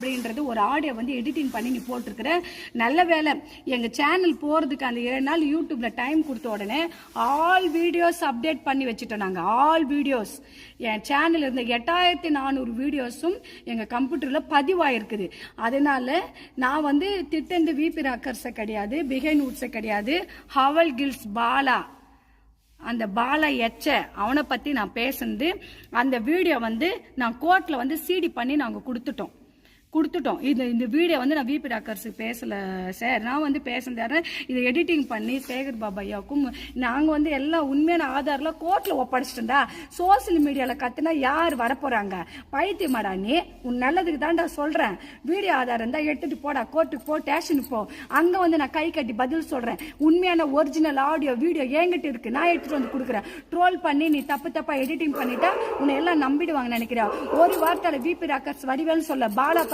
அப்படின்றது ஒரு ஆடியோ வந்து எடிட்டிங் பண்ணி நீ போட்டிருக்கிற நல்ல வேலை. எங்கள் சேனல் போகிறதுக்கு அந்த ஏழு நாள் யூடியூப்பில் டைம் கொடுத்த உடனே ஆல் வீடியோஸ் அப்டேட் பண்ணி வச்சுட்டோம் நாங்கள் ஆல் வீடியோஸ் என் சேனல் இருந்த எட்டாயிரத்தி நானூறு வீடியோஸும் எங்கள் கம்ப்யூட்டரில் பதிவாயிருக்குது. அதனால நான் வந்து திட்டந்து விபி ராக்கர்ஸை கிடையாது பிகைன் உட்ஸை கிடையாது ஹவல் கில்ஸ் பாலா அந்த பாலா எச்ச அவனை பற்றி நான் பேசுனது அந்த வீடியோ வந்து நான் கோர்ட்டில் வந்து சிடி பண்ணி நாங்கள் கொடுத்துட்டோம். கொடுத்துட்டோம். இது இந்த வீடியோ வந்து நான் விபி டாக்கர்ஸுக்கு பேசல சார் நான் வந்து பேசுனதாரு இதை எடிட்டிங் பண்ணி சேகர் பாபாயாவுக்கும் நாங்கள் வந்து எல்லாம் உண்மையான ஆதாரில் கோர்ட்டில் ஒப்படைச்சிட்டோம்டா. சோசியல் மீடியாவில் கத்துனா யார் வரப்போகிறாங்க பைத்தியமாடா நீ. உன் நல்லதுக்கு தான்டா சொல்கிறேன் வீடியோ ஆதாரம் இருந்தால் எடுத்துகிட்டு போடா. கோர்ட்டுக்கு போ ஸ்டேஷனுக்கு போ. அங்கே வந்து நான் கை கட்டி பதில் சொல்கிறேன் உண்மையான ஒரிஜினல் ஆடியோ வீடியோ என்கிட்ட இருக்குது நான் எடுத்துகிட்டு வந்து கொடுக்குறேன். ட்ரோல் பண்ணி நீ தப்பு தப்பாக எடிட்டிங் பண்ணிட்டா உன்னை எல்லாம் நம்பிடுவாங்க நினைக்கிறேன். ஒரு வார்த்தையில் விபி ராக்கர்ஸ் வடிவேல்னு சொல்ல பாலா